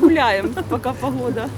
Гуляем, пока погода.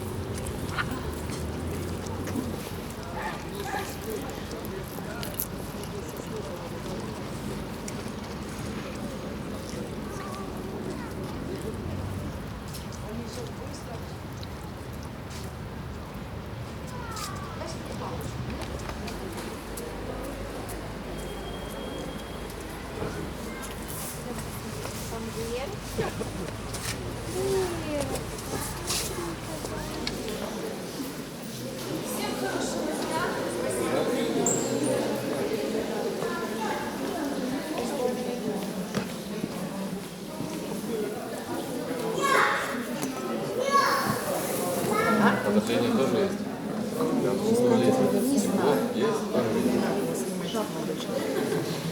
вибачте.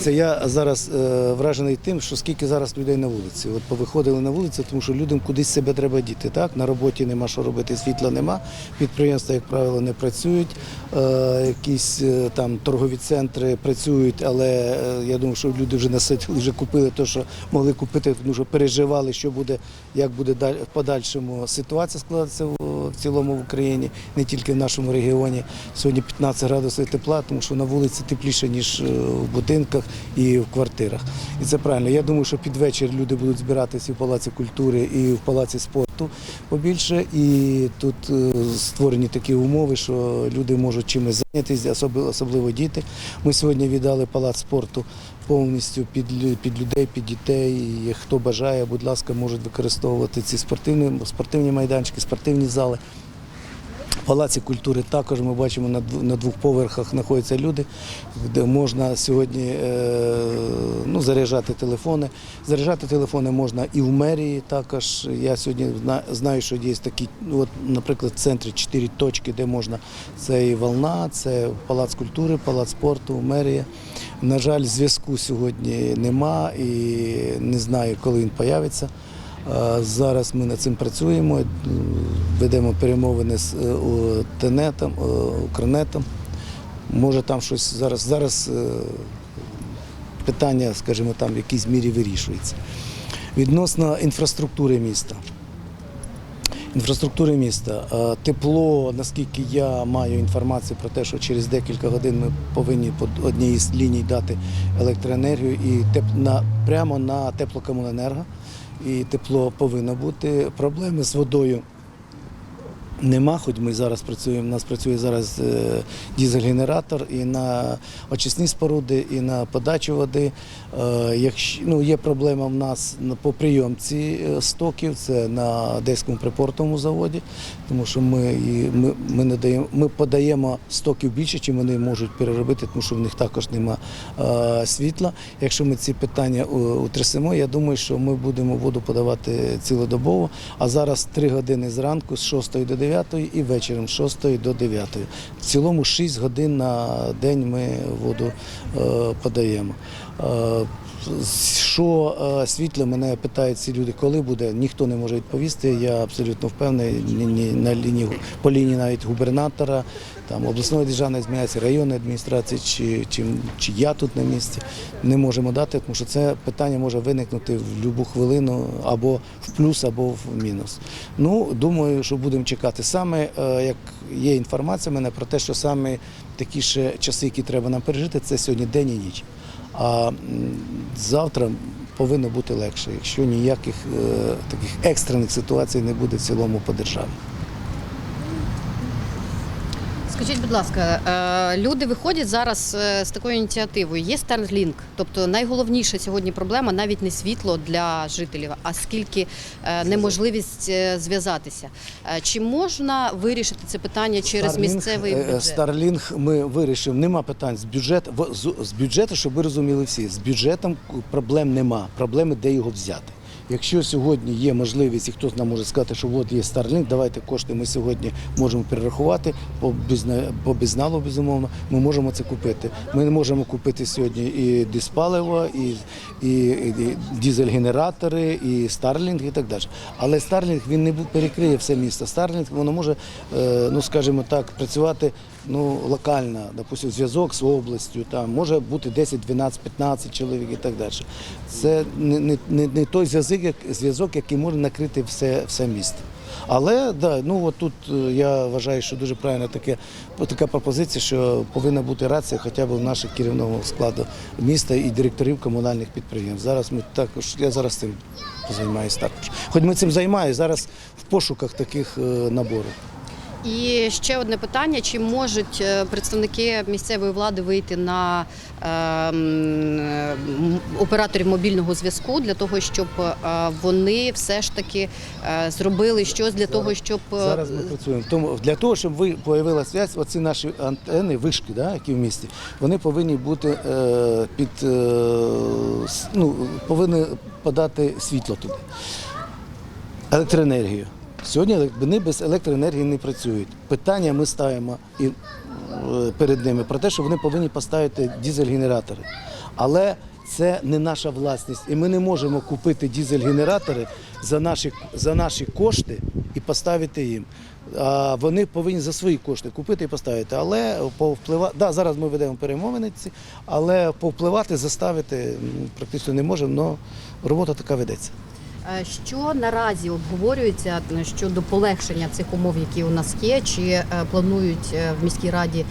Це я зараз е, вражений тим, що скільки зараз людей на вулиці. От повиходили на вулицю, тому що людям кудись себе треба діти. Так на роботі нема що робити, світла нема. Підприємства, як правило, не працюють. Е, якісь е, там торгові центри працюють, але е, я думаю, що люди вже наситили, вже купили те, що могли купити, тому що переживали, що буде, як буде в подальшому ситуація складатися в цілому в Україні, не тільки в нашому регіоні. Сьогодні 15 градусів тепла, тому що на вулиці тепліше, ніж е, в будинках і в квартирах. І це правильно. Я думаю, що під вечір люди будуть збиратися в Палаці культури, і в Палаці спорту побільше. І тут е, створені такі умови, що люди можуть чимось зайнятися, особливо діти. Ми сьогодні віддали палац спорту повністю під, під людей, під дітей. І хто бажає, будь ласка, можуть використовувати ці спортивні, спортивні майданчики, спортивні зали. В Палаці культури також ми бачимо на двох поверхах знаходяться люди, де можна сьогодні е, ну, заряджати телефони. Заряджати телефони можна і в мерії також. Я сьогодні знаю, що є такі, от, наприклад, в центрі чотири точки, де можна. Це і волна, це Палац культури, Палац спорту, мерія. На жаль, зв'язку сьогодні нема і не знаю, коли він появиться. Е, Зараз ми над цим працюємо, е, ведемо перемовини з е, Тенетом, Укрнетом. Може там щось зараз. Зараз питання, скажімо, там в якійсь мірі вирішується. Відносно інфраструктури міста. Інфраструктури міста. Тепло, наскільки я маю інформацію про те, що через декілька годин ми повинні по одній з ліній дати електроенергію і теп... на... прямо на теплокомуненерго. І тепло повинно бути. Проблеми з водою Нема, хоч ми зараз працюємо. У нас працює зараз е, дізель-генератор і на очисні споруди, і на подачу води. Е, якщо, ну, є проблема в нас по прийомці е, стоків, це на Одеському припортовому заводі, тому що ми, ми, ми, не ми подаємо стоків більше, чим вони можуть переробити, тому що в них також нема світла. Якщо ми ці питання утрясемо, я думаю, що ми будемо воду подавати цілодобово. А зараз 3 години зранку з 6 до 9 і вечором з 6 до 9. В цілому 6 годин на день ми воду е, подаємо. Е, що е, світло, мене питають ці люди, коли буде, ніхто не може відповісти. Я абсолютно впевнений, на лінії, по лінії навіть губернатора, там, обласної державної адміністрації, районної адміністрації, чи, чи, чи я тут на місці, не можемо дати, тому що це питання може виникнути в будь-яку хвилину або в плюс, або в мінус. Ну, думаю, що будемо чекати. Саме, е, як є інформація в мене про те, що саме такі ще часи, які треба нам пережити, це сьогодні день і ніч. А завтра повинно бути легше, якщо ніяких е, таких екстрених ситуацій не буде в цілому по державі. Скажіть, будь ласка, е, люди виходять зараз е, з такою ініціативою. Є Starlink, тобто найголовніша сьогодні проблема навіть не світло для жителів, а скільки е, неможливість зв'язатися. Чи можна вирішити це питання через Starlink, місцевий бюджет? Starlink ми вирішимо, нема питань з бюджету. З бюджету, щоб ви розуміли всі, з бюджетом проблем нема. Проблеми, де його взяти. Якщо сьогодні є можливість, і хтось нам може сказати, що от є Starlink, давайте кошти ми сьогодні можемо перерахувати по, безна- по безналу, безумовно, ми можемо це купити. Ми не можемо купити сьогодні і диспаливо, і, і, і дізель-генератори, і Starlink і так далі. Але Starlink він не перекриє все місто. Starlink воно може, е, ну скажімо так, працювати ну, локальна, допустим, зв'язок з областю, там може бути 10, 12, 15 чоловік і так далі. Це не, не, не, той зв'язок, як- зв'язок, який може накрити все, все місто. Але да, ну от тут е, я вважаю, що дуже правильна таке, така пропозиція, що повинна бути рація хоча б в нашого керівного складу міста і директорів комунальних підприємств. Зараз ми також, я зараз цим займаюся також. Хоч ми цим займаємося зараз в пошуках таких е, наборів. І ще одне питання: чи можуть е, представники місцевої влади вийти на е, м, е, м, операторів мобільного зв'язку для того, щоб е, вони все ж таки е, зробили щось для того, щоб Зараз ми працюємо. Тому для того, щоб ви появила зв'язь, оці наші антени, вишки, да, які в місті, вони повинні бути під ну, повинні подати світло туди. Електроенергію. Сьогодні вони без електроенергії не працюють. Питання ми ставимо і, е, перед ними про те, що вони повинні поставити дизель-генератори. Але це не наша власність, і ми не можемо купити дизель-генератори за наші, за наші кошти і поставити їм. А вони повинні за свої кошти купити і поставити. Але повпливати, да, зараз ми ведемо перемовини але повпливати, заставити практично не можемо, але робота така ведеться. Е, Що наразі обговорюється е, щодо полегшення цих умов, які у нас є? Чи е, планують в міській раді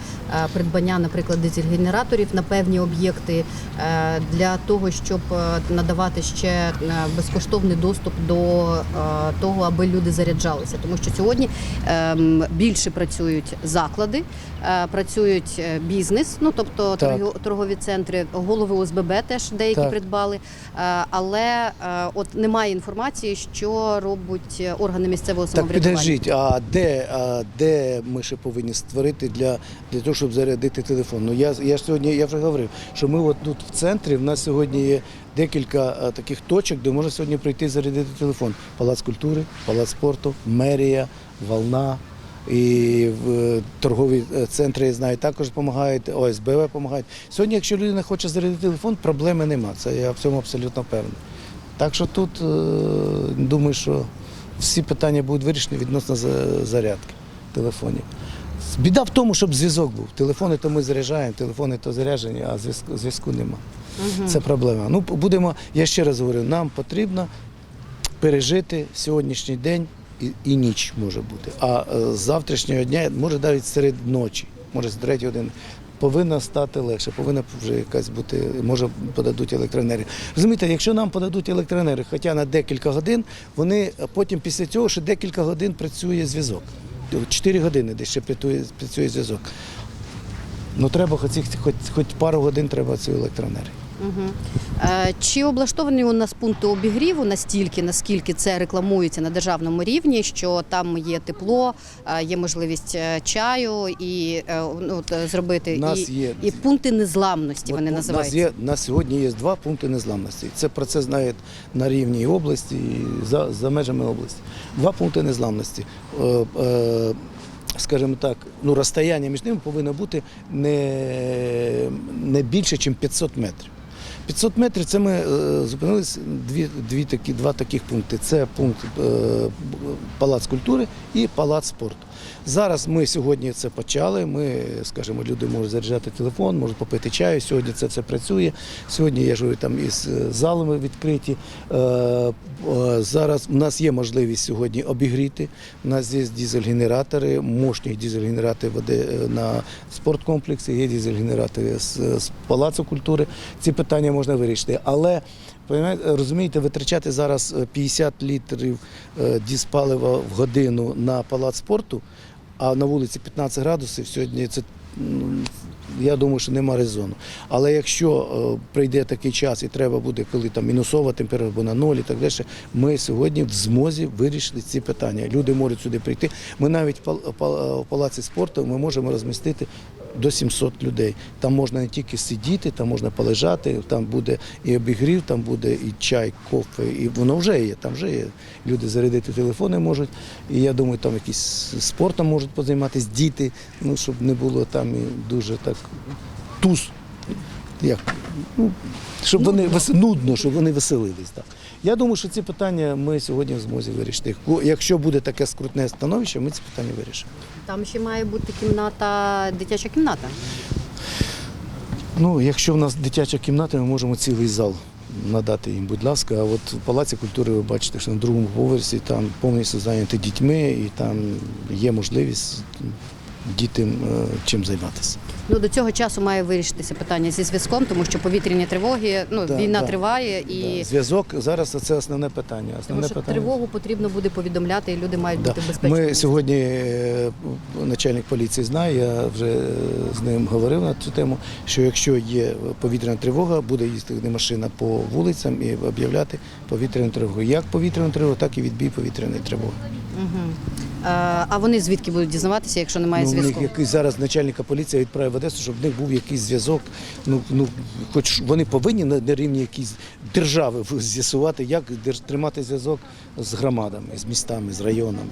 придбання, наприклад, дизель-генераторів на певні об'єкти для того, щоб надавати ще безкоштовний доступ до того, аби люди заряджалися? Тому що сьогодні ем, більше працюють заклади, працюють бізнес, ну тобто Так. торгові центри, голови ОСББ теж деякі Так. придбали. Але от немає інформації, що роблять е, органи місцевого Так самоврядування. підождіть, а де, а де ми ще повинні створити для, для того, щоб зарядити телефон? Ну я, я ж сьогодні я вже говорив, що ми от тут в центрі в нас сьогодні є декілька таких точок, де можна сьогодні прийти зарядити телефон. Палац культури, палац спорту, мерія, волна. І в е, торгові е, центри, я знаю, також допомагають, ОСБВ допомагають. Сьогодні, якщо людина хоче зарядити телефон, проблеми нема. Це я в цьому абсолютно певний. Так що тут е, думаю, що всі питання будуть вирішені відносно зарядки телефонів. Біда в тому, щоб зв'язок був. Телефони то ми заряджаємо, телефони то заряджені, а зв'язку, зв'язку нема. Це проблема. Ну, будемо, я ще раз говорю, нам потрібно пережити сьогоднішній день і, і ніч може бути. А е, з завтрашнього дня, може навіть серед ночі, може з 3 години. Повинно стати легше, повинна вже якась бути, може подадуть електроенергію. Розумієте, якщо нам подадуть електроенергію, хоча на декілька годин, вони потім після цього ще декілька годин працює зв'язок. Чотири години десь ще працює зв'язок. Ну треба хоч, хоч, хоч пару годин треба цю електроенергію. Е, Чи облаштовані у нас пункти обігріву настільки, наскільки це рекламується на державному рівні, що там є тепло, е, є можливість е, чаю і ну, зробити У нас і, є- і пункти незламності вони От У називаються. нас, є, на сьогодні є два пункти незламності. Це про це знають на рівні області і за, за межами області. Два пункти незламності. Скажімо так, ну розстояння між ними повинно бути не, не більше, ніж 500 метрів. 500 метрів це ми е, зупинились дві, дві такі, два таких пункти. Це пункт е, Палац культури і Палац спорту. Зараз ми сьогодні це почали. Ми, скажімо, люди можуть заряджати телефон, можуть попити чаю. Сьогодні це все працює. Сьогодні я ж говорю, там із е, залами відкриті. Е, е, Зараз у нас є можливість сьогодні обігріти. У нас є дизель-генератори, мощні е, на спорткомплексі, є дизель-генератори з, палацу культури. Ці питання можна вирішити. Але Розумієте, витрачати зараз е, 50 літрів е, дізпалива в годину на палац спорту, а на вулиці 15 градусів сьогодні це. Я думаю, що нема резону. Але якщо е, прийде такий час і треба буде, коли там мінусова температура або на ноль так далі, ми сьогодні в змозі вирішити ці питання. Люди можуть сюди прийти. Ми навіть в палаці спорту ми можемо розмістити до 700 людей. Там можна не тільки сидіти, там можна полежати, там буде і обігрів, там буде і чай, кофе, і воно вже є. Там вже є. Люди зарядити телефони можуть. І я думаю, там якісь спортом можуть позайматися діти, ну щоб не було там і дуже так туз. Як, ну, щоб вони вес- нудно, щоб вони веселились. Так. Я думаю, що ці питання ми сьогодні в змозі вирішити. Якщо буде таке скрутне становище, ми ці питання вирішимо. Там ще має бути кімната, дитяча кімната. Ну, якщо в нас дитяча кімната, ми можемо цілий зал надати їм, будь ласка. А от в Палаці культури ви бачите, що на другому поверсі там повністю зайняті дітьми і там є можливість дітям е, чим займатися. Ну до цього часу має вирішитися питання зі зв'язком, тому що повітряні тривоги, ну Да, війна да. триває і Да, Зв'язок зараз це основне питання. тому що питання. тривогу потрібно буде повідомляти, і люди мають Да. бути в безпечному. Ми сьогодні е, начальник поліції знає, я вже е, з ним говорив на цю тему, що якщо є повітряна тривога, буде їздити машина по вулицям і об'являти повітряну тривогу. Як повітряну тривогу, так і відбій повітряної тривоги. Мгм. А вони звідки будуть дізнаватися, якщо немає Ну, зв'язку? якийсь зараз начальника поліції відправив в Одесу, щоб в них був якийсь зв'язок. Ну, ну, хоч вони повинні на, рівні якісь держави з'ясувати, як тримати зв'язок з громадами, з містами, з районами.